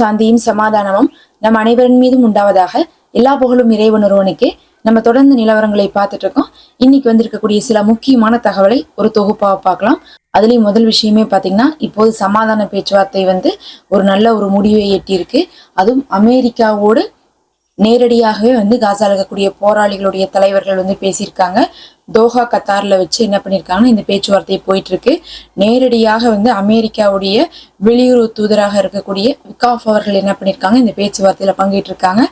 சாந்தியும் சமாதானமும் நம் அனைவரின் மீதும் உண்டாவதாக எல்லா புகழும் இறைவன் ஒருவனுக்கே. நம்ம தொடர்ந்து நிலவரங்களை பார்த்துட்டு இருக்கோம் இன்னைக்கு வந்திருக்கக்கூடிய சில முக்கியமான தகவலை ஒரு தொகுப்பாக பார்க்கலாம். அதுலேயும் முதல் விஷயமே பார்த்தீங்கன்னா இப்போது சமாதான பேச்சுவார்த்தை வந்து ஒரு நல்ல ஒரு முடிவை எட்டியிருக்கு. அதுவும் அமெரிக்காவோடு நேரடியாகவே வந்து காசால இருக்கக்கூடிய போராளிகளுடைய தலைவர்கள் வந்து பேசியிருக்காங்க. தோஹா கத்தாரில் வச்சு என்ன பண்ணியிருக்காங்கன்னா இந்த பேச்சுவார்த்தை போயிட்டுருக்கு. நேரடியாக வந்து அமெரிக்காவுடைய வெளியுறவு தூதராக இருக்கக்கூடிய விகாஃப் அவர்கள் என்ன பண்ணியிருக்காங்க இந்த பேச்சுவார்த்தையில் பங்கேற்றிருக்காங்க.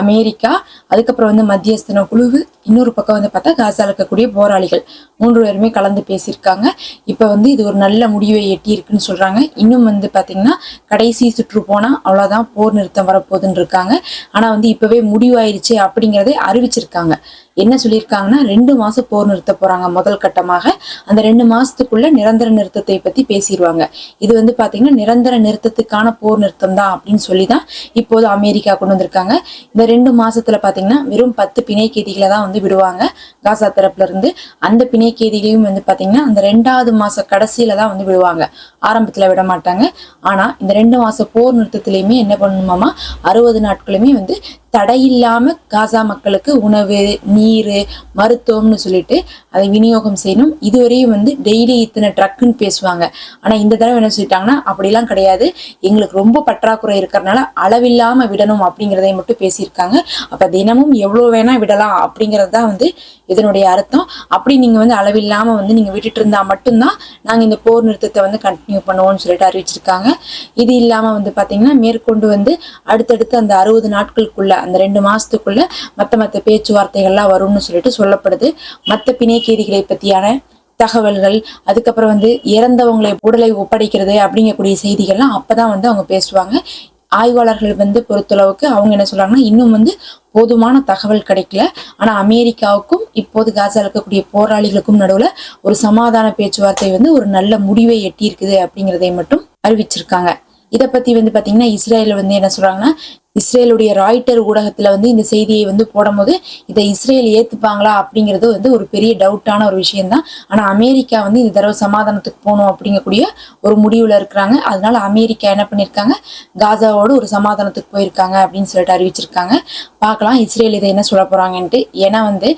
அமெரிக்கா அதுக்கப்புறம் வந்து மத்தியஸ்தன குழு இன்னொரு பக்கம் வந்து பார்த்தா காசால இருக்கக்கூடிய போராளிகள் மூன்று பேருமே கலந்து பேசியிருக்காங்க. இப்போ வந்து இது ஒரு நல்ல முடிவை எட்டி இருக்குன்னு இன்னும் வந்து பார்த்திங்கன்னா கடைசி சுற்று போனால் அவ்வளோதான் போர் நிறுத்தம் வரப்போகுதுன்னு இருக்காங்க. ஆனால் வந்து இப்போவே முடிவாயிருச்சு அப்படிங்கிறதே அறிவிச்சிருக்காங்க. என்ன சொல்லியிருக்காங்கன்னா ரெண்டு மாசம் போர் நிறுத்த போறாங்க முதல் கட்டமாக. அந்த ரெண்டு மாசத்துக்குள்ள நிரந்தர நிறுத்தத்தை பத்தி பேசிடுவாங்க இது வந்து பாத்தீங்கன்னா நிரந்தர நிறுத்தத்துக்கான போர் நிறுத்தம் தான் அப்படின்னு சொல்லி தான் இப்போது அமெரிக்கா கொண்டு வந்திருக்காங்க. இந்த ரெண்டு மாசத்துல பாத்தீங்கன்னா வெறும் பத்து பிணை கேதிகளை தான் வந்து விடுவாங்க காசா தரப்புல இருந்து. அந்த பிணை கேதிகளையும் வந்து பாத்தீங்கன்னா அந்த ரெண்டாவது மாச கடைசியில தான் வந்து விடுவாங்க. ஆரம்பத்துல விட மாட்டாங்க. ஆனா இந்த ரெண்டு மாச போர் நிறுத்தத்திலையுமே என்ன பண்ணுமாமா அறுபது நாட்களுமே வந்து தடையில்லாம காசா மக்களுக்கு உணவு நீர் மருத்துவம்னு சொல்லிட்டு அதை விநியோகம் செய்யணும். இதுவரையும் வந்து டெய்லி இத்தனை ட்ரக்குன்னு பேசுவாங்க. ஆனா இந்த தடவை என்ன சொல்லிட்டாங்கன்னா அப்படிலாம் கிடையாது. எங்களுக்கு ரொம்ப பற்றாக்குறை இருக்கிறனால அளவில்லாம விடணும் அப்படிங்கிறதை மட்டும் பேசியிருக்காங்க. அப்ப தினமும் எவ்வளவு வேணா விடலாம் அப்படிங்கிறது தான் வந்து இதனுடைய அர்த்தம். அப்படி நீங்க வந்து அளவில்லாம வந்து நீங்க விட்டுட்டு இருந்தா மட்டும்தான் நாங்க இந்த போர் நிறுத்தத்தை வந்து கண்டினியூ பண்ணுவோம்னு சொல்லிட்டு அறிவிச்சிருக்காங்க. இது இல்லாம வந்து பாத்தீங்கன்னா மேற்கொண்டு வந்து அடுத்தடுத்து அந்த அறுபது நாட்களுக்குள்ள அந்த ரெண்டு மாசத்துக்குள்ள மத்த மத்த பேச்சுவார்த்தைகள்லாம் வரும்னு சொல்லிட்டு சொல்லப்படுது. மத்த பிணைக்கேதிகளை பற்றியான தகவல்கள் அதுக்கப்புறம் வந்து இறந்தவங்களை உடலை ஒப்படைக்கிறது அப்படிங்கக்கூடிய செய்திகள்லாம் அப்பதான் வந்து அவங்க பேசுவாங்க. ஆய்வாளர்கள் வந்து பொறுத்தளவுக்கு அவங்க என்ன சொல்றாங்கன்னா இன்னும் வந்து போதுமான தகவல் கிடைக்கல. ஆனா அமெரிக்காவுக்கும் இப்போது காசா இருக்கக்கூடிய போராளிகளுக்கும் நடுவுல ஒரு சமாதான பேச்சுவார்த்தை வந்து ஒரு நல்ல முடிவை எட்டியிருக்குது அப்படிங்கிறதை மட்டும் அறிவிச்சிருக்காங்க. இதை பத்தி வந்து பார்த்தீங்கன்னா இஸ்ரேல் வந்து என்ன சொல்றாங்கன்னா இஸ்ரேலுடைய ராய்டர் ஊடகத்துல வந்து இந்த செய்தியை வந்து போடும்போது இதை இஸ்ரேல் ஏத்துப்பாங்களா அப்படிங்கிறது வந்து ஒரு பெரிய டவுட்டான ஒரு விஷயம்தான். ஆனா அமெரிக்கா வந்து இந்த தடவை சமாதானத்துக்கு போகணும் அப்படிங்கக்கூடிய ஒரு முடிவுல இருக்கிறாங்க. அதனால அமெரிக்கா என்ன பண்ணிருக்காங்க? காசாவோடு ஒரு சமாதானத்துக்கு போயிருக்காங்க அப்படின்னு சொல்லிட்டு அறிவிச்சிருக்காங்க. பார்க்கலாம் இஸ்ரேல் இதை என்ன சொல்ல போறாங்கன்ட்டு. ஏன்னா வந்து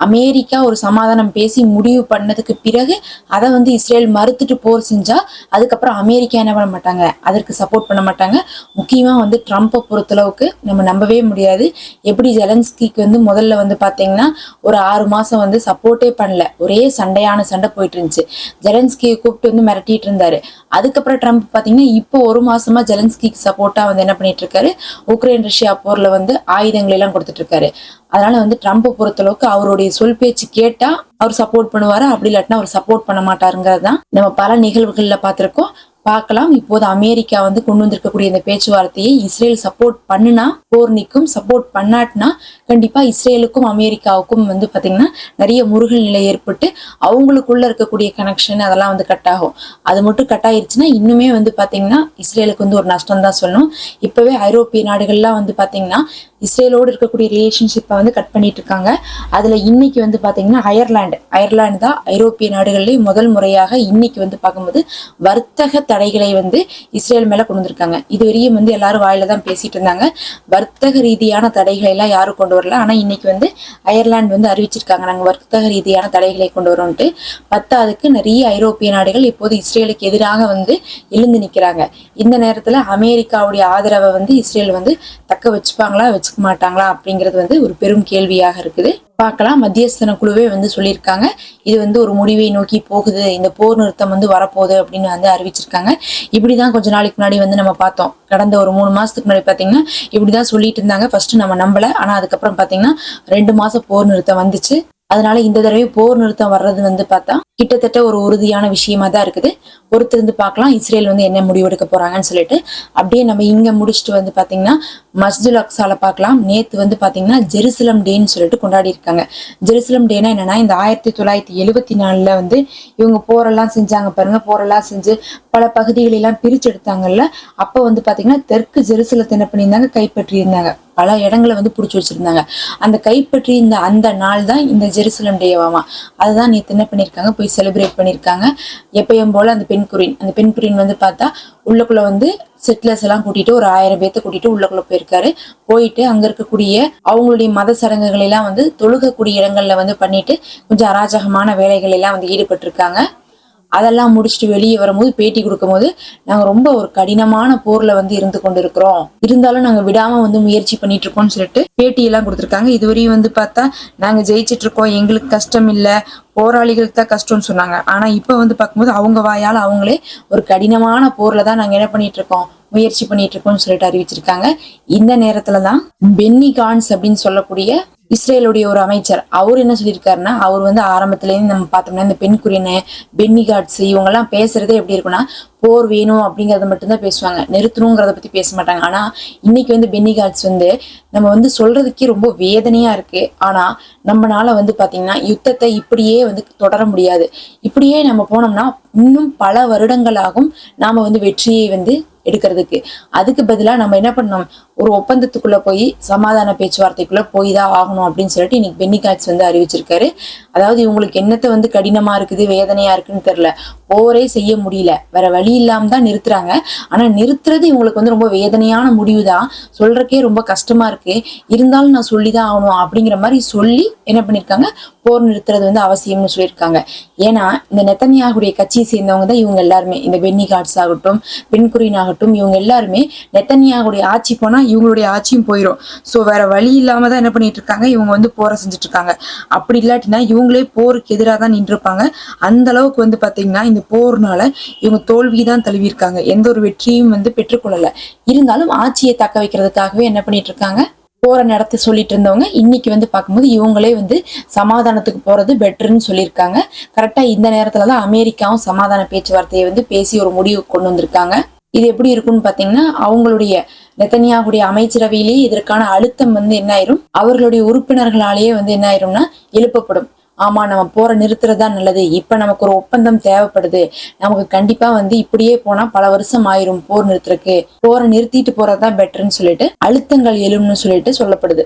அமெரிக்கா ஒரு சமாதானம் பேசி முடிவு பண்ணதுக்கு பிறகு அதை வந்து இஸ்ரேல் மறுத்துட்டு போர் செஞ்சா அதுக்கப்புறம் அமெரிக்கா என்ன பண்ண மாட்டாங்க? அதற்கு சப்போர்ட் பண்ண மாட்டாங்க. முக்கியமாக வந்து ட்ரம்ப்பை பொறுத்தளவுக்கு நம்ம நம்பவே முடியாது. எப்படி ஜெலன்ஸ்கிக்கு வந்து முதல்ல வந்து பார்த்தீங்கன்னா ஒரு ஆறு மாதம் வந்து சப்போர்ட்டே பண்ணல. ஒரே சண்டையான சண்டை போயிட்டு இருந்துச்சு. ஜெலன்ஸ்கியை கூப்பிட்டு வந்து மிரட்டிட்டு இருந்தாரு. அதுக்கப்புறம் ட்ரம்ப் பார்த்தீங்கன்னா இப்போ ஒரு மாசமா ஜெலன்ஸ்கிக்கு சப்போர்ட்டாக வந்து என்ன பண்ணிட்டு இருக்காரு? உக்ரைன் ரஷ்யா போரில் வந்து ஆயுதங்களை எல்லாம் கொடுத்துட்டு இருக்காரு. அதனால வந்து ட்ரம்ப்பை பொறுத்தளவுக்கு அவருடைய சொல் பேச்சு கேட்டா அவர் சப்போர்ட் பண்ணுவாரு? அப்படி இல்லாட்டினா அவர் சப்போர்ட் பண்ண மாட்டாருங்கிறது தான் நம்ம பல நிகழ்வுகள்ல பார்த்துருக்கோம். பார்க்கலாம். இப்போது அமெரிக்கா வந்து கொண்டு வந்திருக்கக்கூடிய இந்த பேச்சுவார்த்தையை இஸ்ரேல் சப்போர்ட் பண்ணுனா போர் நிற்கும் சப்போர்ட் பண்ணாட்டினா கண்டிப்பாக இஸ்ரேலுக்கும் அமெரிக்காவுக்கும் வந்து பார்த்திங்கன்னா நிறைய முருகல் நிலை ஏற்பட்டு அவங்களுக்குள்ள இருக்கக்கூடிய கனெக்ஷன் அதெல்லாம் வந்து கட் ஆகும். அது மட்டும் கட் ஆயிடுச்சுன்னா இன்னுமே வந்து பார்த்திங்கன்னா இஸ்ரேலுக்கு வந்து ஒரு நஷ்டம் தான் சொல்லணும். இப்போவே ஐரோப்பிய நாடுகள்லாம் வந்து பார்த்திங்கன்னா இஸ்ரேலோடு இருக்கக்கூடிய ரிலேஷன்ஷிப்பை வந்து கட் பண்ணிட்டு இருக்காங்க அதில் இன்னைக்கு வந்து பார்த்தீங்கன்னா அயர்லாண்டு அயர்லாண்டு தான் ஐரோப்பிய நாடுகள்லேயே முதல் முறையாக இன்னைக்கு வந்து பார்க்கும்போது வர்த்தக தடைகளை வந்து இஸ்ரேல் மேலே கொண்டு வந்திருக்காங்க. இதுவரையும் வந்து எல்லாரும் வாயில தான் பேசிட்டு இருந்தாங்க. வர்த்தக ரீதியான தடைகளை எல்லாம் யாரும் கொண்டு வரல. ஆனால் இன்னைக்கு வந்து அயர்லாந்து வந்து அறிவிச்சிருக்காங்க. நாங்கள் வர்த்தக ரீதியான தடைகளை கொண்டு வரோம்ட்டு பத்தாவதுக்கு நிறைய ஐரோப்பிய நாடுகள் இப்போது இஸ்ரேலுக்கு எதிராக வந்து எழுந்து நிற்கிறாங்க இந்த நேரத்தில் அமெரிக்காவுடைய ஆதரவை வந்து இஸ்ரேல் வந்து தக்க வச்சுப்பாங்களா வச்சு வச்சுக்க மாட்டாங்களா அப்படிங்கிறது வந்து ஒரு பெரும் கேள்வியாக இருக்குது. பார்க்கலாம். மத்தியஸ்தன குழுவே வந்து சொல்லியிருக்காங்க. இது வந்து ஒரு முடிவை நோக்கி போகுது. இந்த போர் நிறுத்தம் வந்து வரப்போகுது அப்படின்னு வந்து அறிவிச்சிருக்காங்க. இப்படிதான் கொஞ்ச நாளைக்கு முன்னாடி வந்து நம்ம பார்த்தோம். கடந்த ஒரு மூணு மாசத்துக்கு முன்னாடி பாத்தீங்கன்னா இப்படிதான் சொல்லிட்டு இருந்தாங்க. ஃபர்ஸ்ட் நம்ம நம்பல. ஆனா அதுக்கப்புறம் பார்த்தீங்கன்னா ரெண்டு மாசம் போர் நிறுத்தம் வந்துச்சு. அதனால இந்த தடவை போர் நிறுத்தம் வர்றது வந்து பார்த்தா கிட்டத்தட்ட ஒரு உறுதியான விஷயமா தான் இருக்குது பொறுத்திருந்து பார்க்கலாம் இஸ்ரேல் வந்து என்ன முடிவெடுக்க போறாங்கன்னு சொல்லிட்டு. அப்படியே நம்ம இங்க முடிச்சுட்டு வந்து பாத்தீங்கன்னா மஸ்துல் அக்ஸால பார்க்கலாம். நேத்து வந்து பாத்தீங்கன்னா ஜெருசலம் டேன்னு சொல்லிட்டு கொண்டாடி இருக்காங்க. ஜெருசலம் டேனா என்னன்னா இந்த ஆயிரத்தி தொள்ளாயிரத்தி எழுபத்தி நாலுல வந்து இவங்க போரெல்லாம் செஞ்சாங்க பாருங்க. போரெல்லாம் செஞ்சு பல பகுதிகளெல்லாம் பிரிச்சு எடுத்தாங்கல்ல. அப்ப வந்து பாத்தீங்கன்னா தெற்கு ஜெருசலத்தை என்ன பண்ணியிருந்தாங்க? கைப்பற்றி இருந்தாங்க பல இடங்களை வந்து பிடிச்சி வச்சிருந்தாங்க. அந்த கைப்பற்றி இந்த அந்த நாள் தான் இந்த ஜெருசலம் டேவாமா. அதுதான் நேற்று என்ன பண்ணியிருக்காங்க? போய் செலிப்ரேட் பண்ணியிருக்காங்க எப்பயும் போல அந்த பெண் குரின் அந்த பெண் குரின் வந்து பார்த்தா உள்ளக்குள்ள வந்து செட்டிலர்ஸ் எல்லாம் கூட்டிட்டு ஒரு ஆயிரம் பேர்த்த கூட்டிட்டு உள்ளக்குள்ள போயிருக்காரு. போயிட்டு அங்க இருக்கக்கூடிய அவங்களுடைய மத சடங்குகள் எல்லாம் வந்து தொழுகக்கூடிய இடங்கள்ல வந்து பண்ணிட்டு கொஞ்சம் அராஜகமான வேலைகள் எல்லாம் வந்து ஈடுபட்டிருக்காங்க. அதெல்லாம் முடிச்சுட்டு வெளியே வரும்போது பேட்டி கொடுக்கும்போது நாங்கள் ரொம்ப ஒரு கடினமான போரில் வந்து இருந்து கொண்டு இருக்கிறோம் இருந்தாலும் நாங்கள் விடாமல் வந்து முயற்சி பண்ணிட்டு இருக்கோம்னு சொல்லிட்டு பேட்டியெல்லாம் கொடுத்துருக்காங்க. இதுவரையும் வந்து பார்த்தா நாங்கள் ஜெயிச்சிட்டு இருக்கோம். எங்களுக்கு கஷ்டம் இல்லை. போராளிகளுக்கு தான் கஷ்டம்னு சொன்னாங்க. ஆனால் இப்போ வந்து பார்க்கும்போது அவங்க வாயால் அவங்களே ஒரு கடினமான போரில் தான் நாங்கள் என்ன பண்ணிட்டு இருக்கோம்? முயற்சி பண்ணிட்டு இருக்கோம்னு சொல்லிட்டு அறிவிச்சிருக்காங்க. இந்த நேரத்துல தான் பென்னி கான்ஸ் அப்படின்னு சொல்லக்கூடிய இஸ்ரேலுடைய ஒரு அமைச்சர் அவர் என்ன சொல்லியிருக்காருன்னா அவர் வந்து ஆரம்பத்துலேருந்து நம்ம பார்த்தோம்னா இந்த பெண் குரியனு பென்னி இவங்கெல்லாம் பேசுறதே எப்படி இருக்குன்னா போர் வேணும் அப்படிங்கிறத மட்டும்தான் பேசுவாங்க. நிறுத்தணுங்கிறத பற்றி பேச மாட்டாங்க. ஆனால் இன்னைக்கு வந்து பென்னி காட்ஸ் வந்து நம்ம வந்து சொல்கிறதுக்கே ரொம்ப வேதனையாக இருக்குது ஆனால் நம்மளால் வந்து பார்த்திங்கன்னா யுத்தத்தை இப்படியே வந்து தொடர முடியாது. இப்படியே நம்ம போனோம்னா இன்னும் பல வருடங்களாகும் நாம் வந்து வெற்றியை வந்து எடுக்கிறதுக்கு. அதுக்கு பதிலாக நம்ம என்ன பண்ணோம் ஒரு ஒப்பந்தத்துக்குள்ளே போய் சமாதான பேச்சுவார்த்தைக்குள்ளே போய் தான் ஆகணும் அப்படின்னு சொல்லிட்டு இன்னைக்கு பென்னி காட்ஸ் வந்து அறிவிச்சிருக்காரு. அதாவது இவங்களுக்கு என்னத்தை வந்து கடினமா இருக்குது வேதனையா இருக்குன்னு தெரியல. போரே செய்ய முடியல. வேற வழி இல்லாம தான் நிறுத்துறாங்க. ஆனா நிறுத்துறது இவங்களுக்கு வந்து ரொம்ப வேதனையான முடிவு தான் சொல்றக்கே ரொம்ப கஷ்டமா இருக்கு. இருந்தாலும் நான் சொல்லிதான் ஆகணும் அப்படிங்கிற மாதிரி சொல்லி என்ன பண்ணிருக்காங்க? போர் நிறுத்துறது வந்து அவசியம்னு சொல்லியிருக்காங்க. ஏன்னா இந்த நெத்தனியாகுடைய கட்சியை சேர்ந்தவங்க தான் இவங்க எல்லாருமே. இந்த பென்னி காட்ஸ் ஆகட்டும் பெண்குரின் ஆகட்டும் இவங்க எல்லாருமே நெத்தனியாகுடைய ஆட்சி போனா இவங்களுடைய ஆட்சியும் போயிடும் ஸோ வேற வழி இல்லாம தான் என்ன பண்ணிட்டு இருக்காங்க? இவங்க வந்து போரை செஞ்சுட்டு இருக்காங்க. அப்படி இல்லாட்டினா இவங்களே போருக்கு எதிராக தான் நின்றுப்பாங்க அந்த அளவுக்கு வந்து பாத்தீங்கன்னா இந்த போர்னால இவங்க தோல்வி தான் தழுவியிருக்காங்க. எந்த ஒரு வெற்றியும் வந்து பெற்றுக்கொள்ளல இருந்தாலும் ஆட்சியை தக்க வைக்கிறதுக்காகவே என்ன பண்ணிட்டு இருக்காங்க? போரை நடத்த சொல்லிட்டு இருந்தவங்க இன்னைக்கு வந்து பார்க்கும்போது இவங்களே வந்து சமாதானத்துக்கு போறது பெட்டர்னு சொல்லியிருக்காங்க. கரெக்டா இந்த நேரத்துல தான் அமெரிக்காவும் சமாதான பேச்சுவார்த்தையை வந்து பேசி ஒரு முடிவு கொண்டு வந்திருக்காங்க. இது எப்படி இருக்கும்னு பாத்தீங்கன்னா அவங்களுடைய நெத்தனியாகுடைய அமைச்சரவையிலேயே இதற்கான அழுத்தம் வந்து என்ன ஆயிரும்? அவர்களுடைய உறுப்பினர்களாலேயே வந்து என்ன ஆயிரும்னா எழுப்பப்படும். ஆமா நம்ம போற நிறுத்துறதா நல்லது. இப்ப நமக்கு ஒரு ஒப்பந்தம் தேவைப்படுது. நமக்கு கண்டிப்பா வந்து இப்படியே போனா பல வருஷம் ஆயிரும் போர் நிறுத்துறக்கு போரை நிறுத்திட்டு போறதுதான் பெட்டர்னு சொல்லிட்டு அழுத்தங்கள் எழும்னு சொல்லிட்டு சொல்லப்படுது.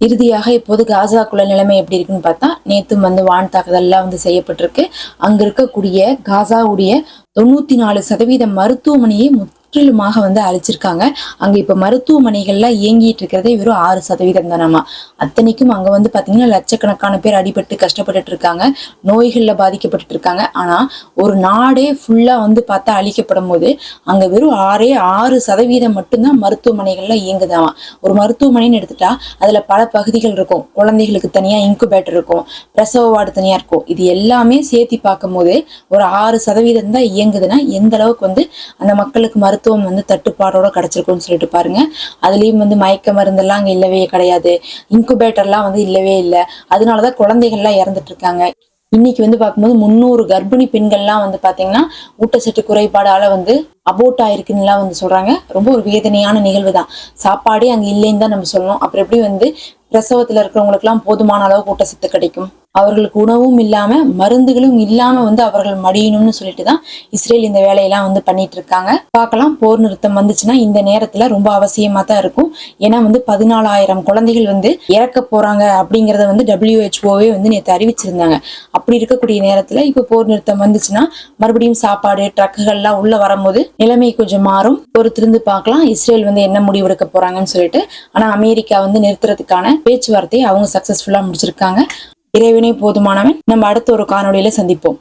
இறுதியாக இப்போது காசாக்குள்ள நிலைமை எப்படி இருக்குன்னு பார்த்தா நேத்தும் வந்து வான் தாக்குதல்லாம் வந்து செய்யப்பட்டிருக்கு. அங்க இருக்கக்கூடிய காசாவுடைய தொண்ணூத்தி நாலு சதவீத மருத்துவமனையை முற்றிலுமாக வந்து அழிச்சிருக்காங்க. அங்க இப்ப மருத்துவமனைகள்ல இயங்கிட்டு இருக்கிறதே வெறும் ஆறு சதவீதம் தானாமா அத்தனைக்கும் அங்க வந்து பாத்தீங்கன்னா லட்சக்கணக்கான பேர் அடிபட்டு கஷ்டப்பட்டுட்டு இருக்காங்க. நோய்கள்ல பாதிக்கப்பட்டு இருக்காங்க. ஆனா ஒரு நாடே ஃபுல்லா வந்து பார்த்தா அழிக்கப்படும் போது அங்க வெறும் ஆறே ஆறு சதவீதம் மட்டும்தான் மருத்துவமனைகள்ல இயங்குதாமா. ஒரு மருத்துவமனைன்னு எடுத்துட்டா அதுல பல பகுதிகள் இருக்கும். குழந்தைகளுக்கு தனியா இன்குபேட்டர் இருக்கும். பிரசவ வார்டு தனியா இருக்கும். இது எல்லாமே சேர்த்தி பார்க்கும்போது ஒரு ஆறு சதவீதம் தான் இயங்குதுன்னா எந்த அளவுக்கு வந்து அந்த மக்களுக்கு மருத்துவ மருத்துவம் வந்து தட்டுப்பாடோட கிடைச்சிருக்கும்னு சொல்லிட்டு பாருங்க. அதுலயும் வந்து மயக்க மருந்தெல்லாம் அங்க இல்லவே கிடையாது. இன்குபேட்டர்லாம் வந்து இல்லவே இல்லை. அதனாலதான் குழந்தைகள்லாம் இறந்துட்டு இருக்காங்க. இன்னைக்கு வந்து பார்க்கும்போது முந்நூறு கர்ப்பிணி பெண்கள்லாம் வந்து பாத்தீங்கன்னா ஊட்டச்சத்து குறைபாடால வந்து அபோட் ஆயிருக்குன்னுலாம் வந்து சொல்றாங்க. ரொம்ப ஒரு வேதனையான நிகழ்வு தான் சாப்பாடே அங்க இல்லைன்னு தான் நம்ம சொல்லணும். அப்புறம் எப்படி வந்து பிரசவத்துல இருக்கிறவங்களுக்குலாம் போதுமான அளவு ஊட்டச்சத்து கிடைக்கும்? அவர்களுக்கு உணவும் இல்லாம மருந்துகளும் இல்லாம வந்து அவர்கள் மடியணும்னு சொல்லிட்டு தான் இஸ்ரேல் இந்த வேலையெல்லாம் வந்து பண்ணிட்டு இருக்காங்க. பார்க்கலாம் போர் நிறுத்தம் வந்துச்சுன்னா இந்த நேரத்துல ரொம்ப அவசியமா தான் இருக்கும். ஏன்னா வந்து பதினாலாயிரம் குழந்தைகள் வந்து இறக்க போறாங்க அப்படிங்கறத வந்து டபிள்யூஹெச்ஓவே வந்து நேற்று அறிவிச்சிருந்தாங்க. அப்படி இருக்கக்கூடிய நேரத்துல இப்ப போர் நிறுத்தம் வந்துச்சுன்னா மறுபடியும் சாப்பாடு ட்ரக்குகள்லாம் உள்ள வரும்போது நிலைமை கொஞ்சம் மாறும். பொறுத்திருந்து பார்க்கலாம் இஸ்ரேல் வந்து என்ன முடிவெடுக்க போறாங்கன்னு சொல்லிட்டு. ஆனா அமெரிக்கா வந்து நிறுத்துறதுக்கான பேச்சுவார்த்தையை அவங்க சக்சஸ்ஃபுல்லா முடிச்சிருக்காங்க. இறைவனே போதுமானவன். நம்ம அடுத்த ஒரு காணொலியில சந்திப்போம்.